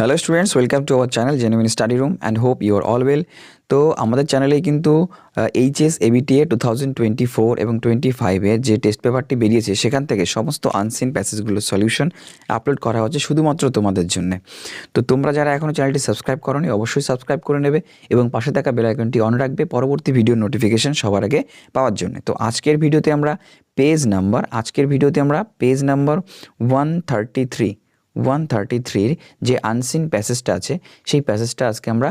Hello students welcome to our channel genuine study room and hope you are all well তো আমাদের চ্যানেলে কিন্তু HS ABTA two thousand twenty four এবং twenty ফাইভে যে test পেপারটি বেরিয়েছে, সেখান থেকে সমস্ত আনসিন প্যাসেজগুলোর সলিউশন আপলোড করা হচ্ছে শুধুমাত্র তোমাদের জন্য। তো তোমরা যারা এখনও চ্যানেলটি সাবস্ক্রাইব করনি, অবশ্যই সাবস্ক্রাইব করে নেবে এবং পাশে থাকা বেল আইকনটি অন রাখবে পরবর্তী ভিডিও নোটিফিকেশন সবার আগে পাওয়ার জন্য। তো আজকের ভিডিওতে আমরা পেজ নাম্বার আজকের ভিডিওতে আমরা page number one thirty three one thirty থ্রির যে আনসিন প্যাসেজটা আছে, সেই প্যাসেজটা আজকে আমরা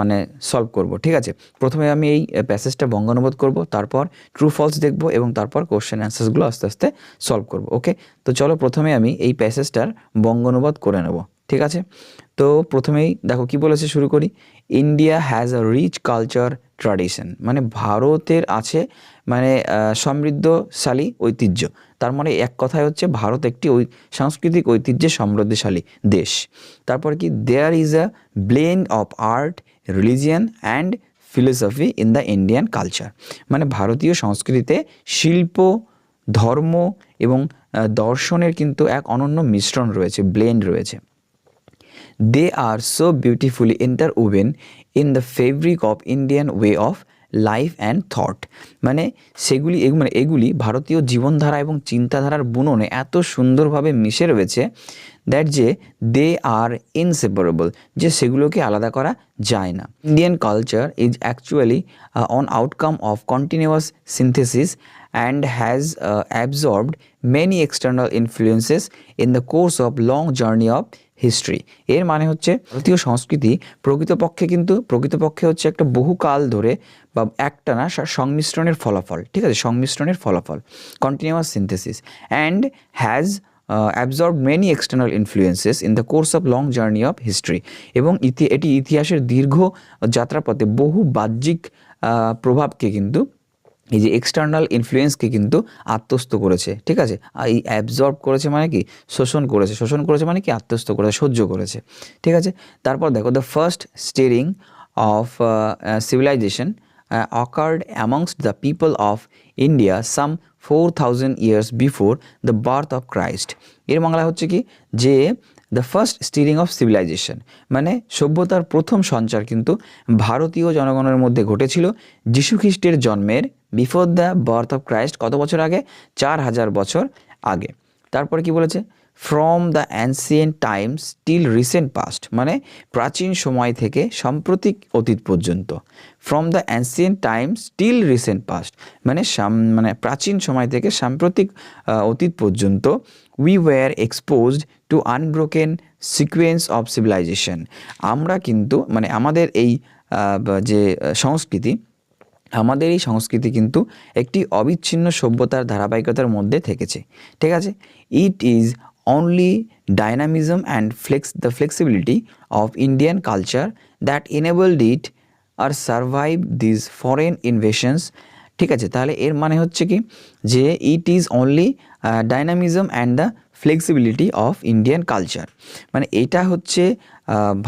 মানে সলভ করব, ঠিক আছে? প্রথমে আমি এই প্যাসেজটা বঙ্গানুবাদ করব, তারপর ট্রু ফলস দেখব এবং তারপর কোশ্চেন অ্যান্সার্সগুলো আস্তে আস্তে সলভ করব ওকে তো চলো প্রথমে আমি এই প্যাসেজটার বঙ্গানুবাদ করে নেব। ঠিক আছে? তো প্রথমেই দেখো কি বলেছে শুরু করি। India has a rich culture tradition মানে ভারতের আছে মানে সমৃদ্ধশালী ঐতিহ্য। তার মানে এক কথায় হচ্ছে ভারত একটি ওই সাংস্কৃতিক ঐতিহ্যে সমৃদ্ধশালী দেশ। তারপর কি? There is a blend of art religion and philosophy in the Indian culture মানে ভারতীয় সংস্কৃতিতে শিল্প, ধর্ম এবং দর্শনের কিন্তু এক অনন্য মিশ্রণ রয়েছে ব্লেন্ড রয়েছে। They are so beautifully interwoven in the fabric of Indian way of life and thought মানে সেগুলি মানে এগুলি ভারতীয় জীবনধারা এবং চিন্তাধারার বুননে এত সুন্দরভাবে মিশে রয়েছে দ্যাট যে দে আর ইনসেপারেবল যে সেগুলোকে আলাদা করা যায় না। Indian culture is actually an outcome of continuous synthesis and has uh, absorbed many external influences in the course of long journey of history এর মানে হচ্ছে ভারতীয় সংস্কৃতি প্রকৃতপক্ষে কিন্তু প্রকৃতপক্ষে হচ্ছে একটা বহুকাল ধরে বা একটানা সা- সংমিশ্রণের ফলাফল ঠিক আছে? সংমিশ্রণের ফলাফল continuous synthesis and has absorb many external influences in the course of long journey of history এবং ইতি এটি ইতিহাসের দীর্ঘ যাত্রাপথে বহু বাহ্যিক প্রভাবকে কিন্তু এই যে এক্সটার্নাল ইনফ্লুয়েন্সকে কিন্তু আত্মস্থ করেছে, ঠিক আছে? আর এই অ্যাবজর্ব করেছে মানে কি? শোষণ করেছে। শোষণ করেছে মানে কি? আত্মস্থ করেছে, সহ্য করেছে, ঠিক আছে? তারপর দেখো the first stirring of civilization occurred amongst the people of India some four thousand years before the birth of Christ এর বাংলা হচ্ছে কি? যে the first stirring of civilization মানে সভ্যতার প্রথম সঞ্চার কিন্তু ভারতীয় জনগণের মধ্যে ঘটেছিল, যীশু খ্রিস্টের জন্মের before the birth of Christ কত বছর আগে? চার হাজার বছর আগে। তারপরে কি বলেছে? From the ancient times till recent past মানে প্রাচীন সময় থেকে সাম্প্রতিক অতীত পর্যন্ত। From the ancient times till recent past মানে মানে প্রাচীন সময় থেকে সাম্প্রতিক অতীত পর্যন্ত we were exposed to unbroken sequence of civilization আমরা কিন্তু মানে আমাদের এই যে সংস্কৃতি আমাদের এই সংস্কৃতি কিন্তু একটি অবিচ্ছিন্ন সভ্যতার ধারাবাহিকতার মধ্যে থেকেছে। ঠিক আছে? It is only dynamism and flex the flexibility of Indian culture that enabled it are survive this foreign invasions ঠিক আছে? তাহলে এর মানে হচ্ছে কি? যে it is only dynamism and the flexibility of Indian culture মানে এটা হচ্ছে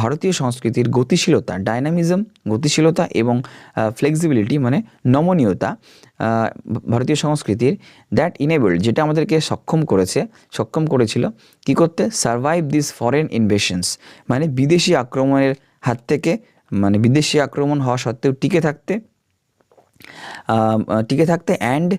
ভারতীয় সংস্কৃতির গতিশীলতা ডাইনামিজম গতিশীলতা এবং ফ্লেক্সিবিলিটি মানে নমনীয়তা ভারতীয় সংস্কৃতির দ্যাট ইনেবলড যেটা আমাদেরকে সক্ষম করেছে, সক্ষম করেছিল কি করতে? সার্ভাইভ দিস ফরেন ইনভেশনস মানে বিদেশি আক্রমণের হাত থেকে মানে বিদেশি আক্রমণ হওয়া সত্ত্বেও টিকে থাকতে টিকে থাকতে and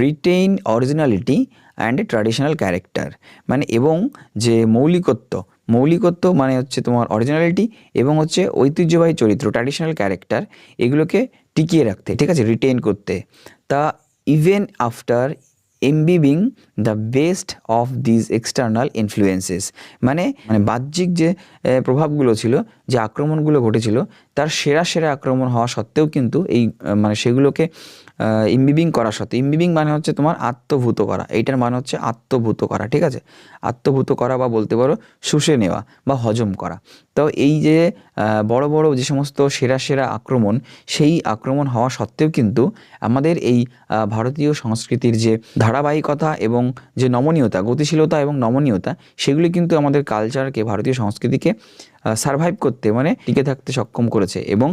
retain originality and a traditional character মানে এবং যে মৌলিকত্ব মৌলিকত্ব মানে হচ্ছে তোমার অরিজিনালিটি এবং হচ্ছে ঐতিহ্যবাহী চরিত্র ট্র্যাডিশনাল ক্যারেক্টার এগুলোকে টিকিয়ে রাখতে, ঠিক আছে? রিটেইন করতে। তা even after imbibing the best of these external influences মানে মানে বাহ্যিক যে প্রভাবগুলো ছিল, যে আক্রমণগুলো ঘটেছিল, তার সেরা সেরা আক্রমণ হওয়া সত্ত্বেও কিন্তু এই মানে সেগুলোকে ইমবিবিং করা সত্ত্বে ইমবিবিং মানে হচ্ছে তোমার আত্মভূত করা। এইটার মানে হচ্ছে আত্মভূত করা, ঠিক আছে? আত্মভূত করা বা বলতে পারো শুষে নেওয়া বা হজম করা। তো এই যে বড় বড় যে সমস্ত সেরা সেরা আক্রমণ, সেই আক্রমণ হওয়া সত্ত্বেও কিন্তু আমাদের এই ভারতীয় সংস্কৃতির যে ধারাবাহিকতা এবং যে নমনীয়তা, গতিশীলতা এবং নমনীয়তা, সেগুলি কিন্তু আমাদের কালচারকে ভারতীয় সংস্কৃতিকে সার্ভাইভ করতে মানে টিকে থাকতে সক্ষম করেছে। এবং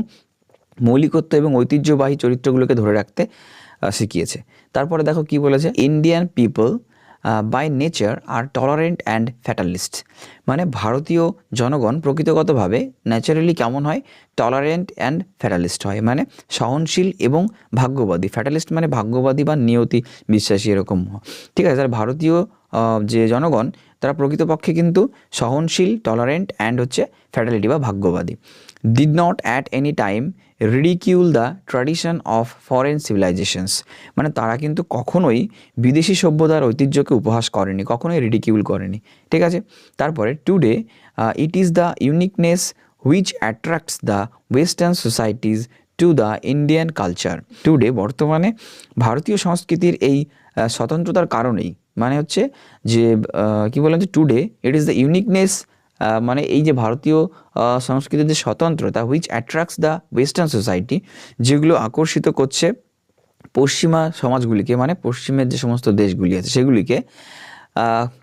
মৌলিকত্ব এবং ঐতিহ্যবাহী চরিত্রগুলোকে ধরে রাখতে শিখিয়েছে। তারপরে দেখো কি বলেছে? Indian people by nature are tolerant and fatalist মানে ভারতীয় জনগণ প্রকৃতগতভাবে ন্যাচারালি কেমন হয়? টলারেন্ট অ্যান্ড ফ্যাটালিস্ট হয়। মানে সহনশীল এবং ভাগ্যবাদী। ফ্যাটালিস্ট মানে ভাগ্যবাদী বা নিয়তি বিশ্বাসী এরকম। ঠিক আছে? তাহলে ভারতীয় যে জনগণ, তারা প্রকৃতপক্ষে কিন্তু সহনশীল টলারেন্ট অ্যান্ড হচ্ছে ফ্যাটালিটি বা ভাগ্যবাদী। Did not at any time ridicule the tradition of foreign civilizations মানে তারা কিন্তু কখনোই বিদেশি সভ্যতার ঐতিহ্যকে উপহাস করেনি, কখনোই রিডিকিউল করেনি। ঠিক আছে? তারপরে today it is the uniqueness which attracts the western societies to the Indian culture today বর্তমানে ভারতীয় সংস্কৃতির এই স্বতন্ত্রতার কারণেই মানে হচ্ছে যে কি বললাম যে today it is the uniqueness মানে এই যে ভারতীয় সংস্কৃতির যে স্বতন্ত্রতা which attracts the western society যেগুলো আকর্ষিত করছে পশ্চিমা সমাজগুলিকে মানে পশ্চিমের যে সমস্ত দেশগুলি আছে সেগুলিকে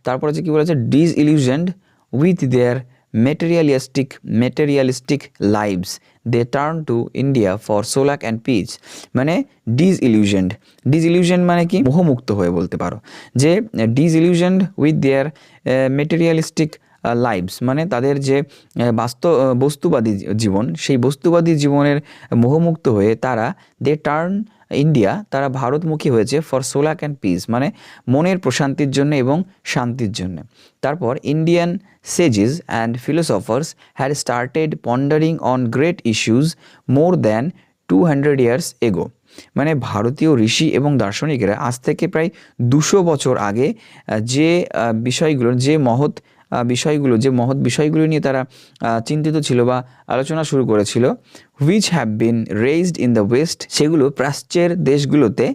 তারপর যে কী বলেছে disillusioned with their materialistic materialistic lives they turn to India for solace and peace মানে ডিজ ইলিউজেন্ড মানে কি? মোহমুক্ত হয়ে বলতে পারো। যে disillusioned with their materialistic lives মানে তাদের যে বাস্তব বস্তুবাদী জীবন সেই বস্তুবাদী জীবনের মোহমুক্ত হয়ে তারা দে টার্ন ইন্ডিয়া তারা ভারতমুখী হয়েছে ফর সোলাক অ্যান্ড পিস মানে মনের প্রশান্তির জন্য এবং শান্তির জন্য। তারপর Indian sages and philosophers had started pondering on great issues more than two hundred years ago মানে ভারতীয় ঋষি এবং দার্শনিকেরা আজ থেকে প্রায় দুশো বছর আগে যে আহ, বিষয়গুলো যে মহৎ বিষয়গুলো, যে মহৎ বিষয়গুলো নিয়ে তারা চিন্তিত ছিল বা আলোচনা শুরু করেছিল which have been raised in the west সেগুলো প্রাচ্যের দেশগুলোতে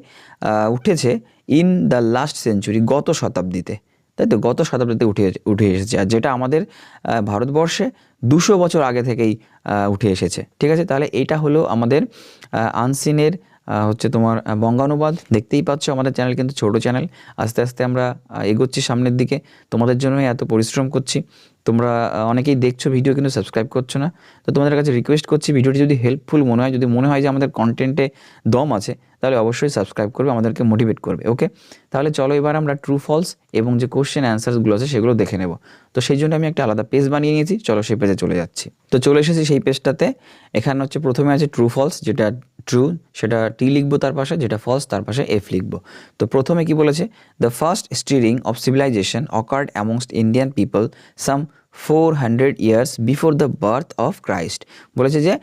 উঠেছে ইন দ্য লাস্ট সেঞ্চুরি গত শতাব্দীতে। তাই তো? গত শতাব্দীতে উঠে উঠে এসেছে। আর যেটা আমাদের ভারতবর্ষে দুশো বছর আগে থেকেই উঠে এসেছে। ঠিক আছে? তাহলে এইটা হলো আমাদের আনসিনের হচ্ছে তোমার বঙ্গানুবাদ। দেখতেই পাচ্ছ আমাদের চ্যানেল কিন্তু ছোট চ্যানেল। আস্তে আস্তে আমরা এগোচ্ছি সামনের দিকে। তোমাদের জন্যই এত পরিশ্রম করছি। তোমরা অনেকেই দেখছ ভিডিও কিন্তু সাবস্ক্রাইব করছ না। তো তোমাদের কাছে রিকোয়েস্ট করছি, ভিডিওটি যদি হেল্পফুল মনে হয়, যদি মনে হয় যে আমাদের কন্টেন্টে দম আছে তাহলে অবশ্যই সাবস্ক্রাইব করবে, আমাদেরকে মোটিভেট করবে ওকে তাহলে চলো এবার আমরা ট্রু ফলস এবং যে কোশ্চেন অ্যান্সার্সগুলো আছে সেগুলো দেখে নেব। তো সেই জন্য আমি একটা আলাদা পেজ বানিয়ে নিয়েছি, চলো সেই পেজে চলে যাচ্ছি। তো চলে এসেছি সেই পেজটাতে এখানে হচ্ছে প্রথমে আছে ট্রু ফলস যেটা ট্রু সেটা টি লিখব তার পাশে, যেটা ফলস তার পাশে এফ লিখব। তো প্রথমে কি বলেছে? The first stirring of civilization occurred amongst Indian people some four hundred years before the birth of Christ বলেছে যে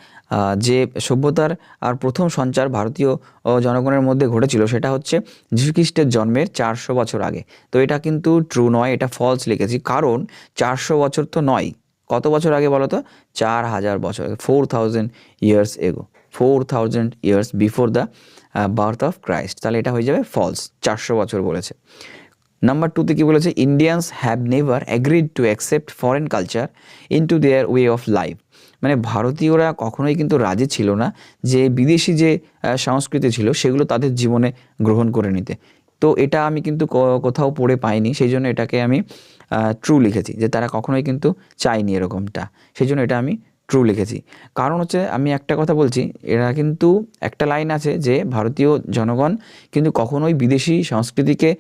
যে সভ্যতার আর প্রথম সঞ্চার ভারতীয় জনগণের মধ্যে ঘটেছিল সেটা হচ্ছে যীশুখ্রিস্টের জন্মের চারশো বছর আগে। তো এটা কিন্তু ট্রু নয়, এটা ফলস লিখেছি। কারণ চারশো বছর তো নয়। কত বছর আগে বলো তো চার হাজার বছর আগে four thousand years ago four thousand years before the birth of Christ তাহলে এটা হয়ে যাবে ফলস চারশো বছর বলেছে। নাম্বার টুতে কী বলেছে? Indians have never agreed to accept foreign culture into their way of life মানে ভারতীয়রা কখনোই কিন্তু রাজি ছিল না যে বিদেশি যে সংস্কৃতি ছিল সেগুলো তাদের জীবনে গ্রহণ করে নিতে। তো এটা আমি কিন্তু কোথাও পড়ে পাইনি সেই জন্য এটাকে আমি ট্রু লিখেছি যে তারা কখনোই কিন্তু চায়নি এরকমটা সেই জন্য এটা আমি ট্রু লিখেছি। কারণ হচ্ছে আমি একটা কথা বলছি, এরা কিন্তু একটা লাইন আছে যে ভারতীয় জনগণ কিন্তু কখনোই বিদেশি সংস্কৃতিকে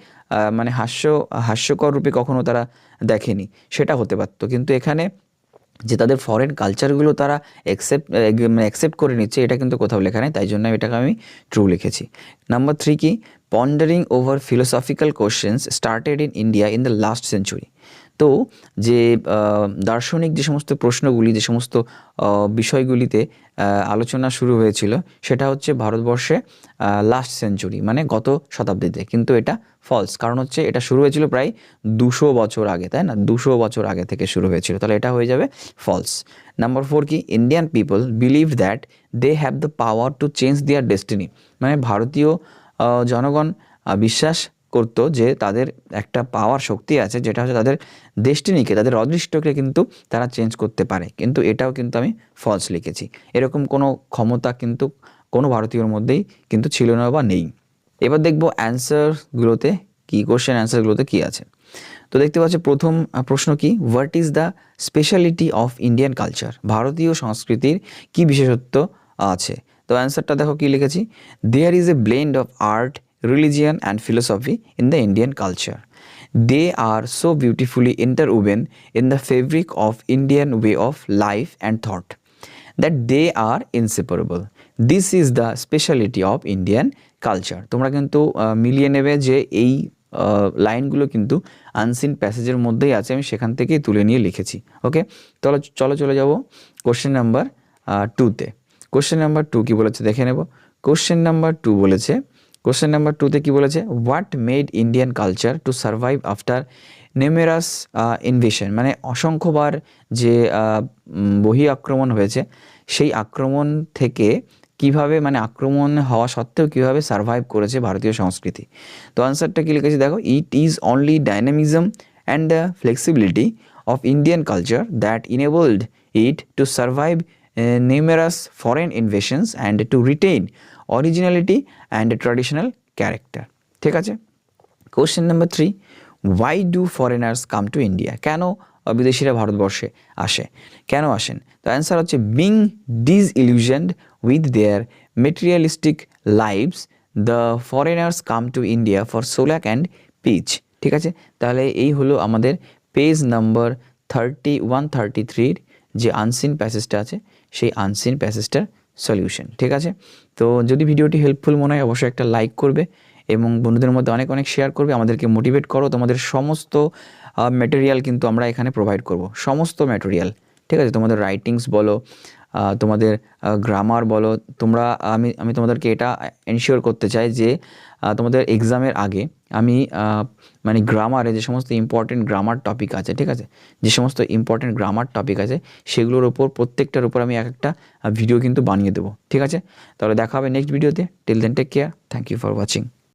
মানে হাস্য, হাস্যকর রূপে কখনো তারা দেখেনি, সেটা হতে পারতো। কিন্তু এখানে যে তাদের ফরেন কালচারগুলো তারা অ্যাকসেপ্ট মানে অ্যাকসেপ্ট করে নিচ্ছে, এটা কিন্তু কোথাও লেখা নেই, তাই জন্য এটাকে আমি ট্রু লিখেছি। নাম্বার থ্রি কি? Pondering over philosophical questions started in India in the last century তো যে দার্শনিক যে সমস্ত প্রশ্নগুলি, যে সমস্ত বিষয়গুলিতে আলোচনা শুরু হয়েছিল, সেটা হচ্ছে ভারতবর্ষে লাস্ট সেঞ্চুরি মানে গত শতাব্দীতে। কিন্তু এটা ফলস কারণ হচ্ছে এটা শুরু হয়েছিল প্রায় দুশো বছর আগে, তাই না? দুশো বছর আগে থেকে শুরু হয়েছিল, তাহলে এটা হয়ে যাবে ফলস নাম্বার ফোর কি? Indian people believe that they have the power to change their destiny মানে ভারতীয় জনগণ বিশ্বাস করতো যে তাদের একটা পাওয়ার শক্তি আছে, যেটা হচ্ছে তাদের ডেস্টিনিকে তাদের অদৃষ্টকে কিন্তু তারা চেঞ্জ করতে পারে। কিন্তু এটাও কিন্তু আমি ফলস লিখেছি। এরকম কোনো ক্ষমতা কিন্তু কোনো ভারতীয়র মধ্যেই কিন্তু ছিল না বা নেই। এবার দেখব অ্যান্সারগুলোতে কি কোশ্চেন অ্যান্সারগুলোতে কি আছে। তো দেখতে পাচ্ছি প্রথম প্রশ্ন কি? What is the speciality of Indian culture ভারতীয় সংস্কৃতির কি বিশেষত্ব আছে? তো অ্যান্সারটা দেখো কি লিখেছি। There is a blend of art religion and philosophy in the Indian culture they are so beautifully interwoven in the fabric of Indian way of life and thought that they are inseparable this is the speciality of Indian culture তোমরা কিন্তু মিলিয়ে নেবে যে এই লাইনগুলো কিন্তু unseen প্যাসেজের মধ্যেই আছে। আমি সেখান থেকেই তুলে নিয়ে লিখেছি। ওকে চলো চলো, চলে যাব কোশ্চেন নাম্বার টুতে কোশ্চেন নাম্বার টু কী বলেছে? দেখে নেব। কোশ্চেন নাম্বার টু বলেছে কোশ্চেন নাম্বার টুতে কী বলেছে? What made Indian culture to survive after numerous invasion মানে অসংখ্যবার যে উম, বহি আক্রমণ হয়েছে সেই আক্রমণ থেকে কীভাবে মানে আক্রমণ হওয়া সত্ত্বেও কীভাবে সার্ভাইভ করেছে ভারতীয় সংস্কৃতি? তো আনসারটা কী লিখেছি? দেখো it is only dynamism and flexibility of Indian culture that enabled it to survive numerous foreign invasions and to retain originality and traditional character. ঠিক আছে? Question number three why do foreigners come to India কেন বিদেশিরা ভারতবর্ষে আসে? কেন আসেন? তো answer হচ্ছে being disillusioned with their materialistic lives the foreigners come to India for solace and peace ঠিক আছে? তাহলে এই হলো আমাদের page number thirty one thirty থ্রির যে আনসিন প্যাসেজটা আছে, সেই আনসিন প্যাসেজটার সলিউশন, ঠিক আছে? তো যদি ভিডিওটি হেল্পফুল মনে হয়, অবশ্যই একটা লাইক করবে এবং বন্ধুদের মধ্যে অনেক অনেক শেয়ার করবে। আমাদেরকে মোটিভেট করো। তোমাদের সমস্ত ম্যাটেরিয়াল কিন্তু আমরা এখানে প্রোভাইড করব। সমস্ত ম্যাটেরিয়াল ঠিক আছে? তোমাদের রাইটিংস বলো তোমাদের গ্রামার বলো, তোমরা, আমি আমি তোমাদেরকে এটা এনশিওর করতে চাই যে তোমাদের এক্সামের আগে আমি মানে গ্রামারে যে সমস্ত ইম্পর্টেন্ট গ্রামার টপিক আছে, ঠিক আছে? যে সমস্ত ইম্পর্টেন্ট গ্রামার টপিক আছে, সেগুলোর উপর, প্রত্যেকটার উপর আমি এক একটা ভিডিও কিন্তু বানিয়ে দেবো, ঠিক আছে? তাহলে দেখা হবে নেক্সট ভিডিওতে till then take care thank you for watching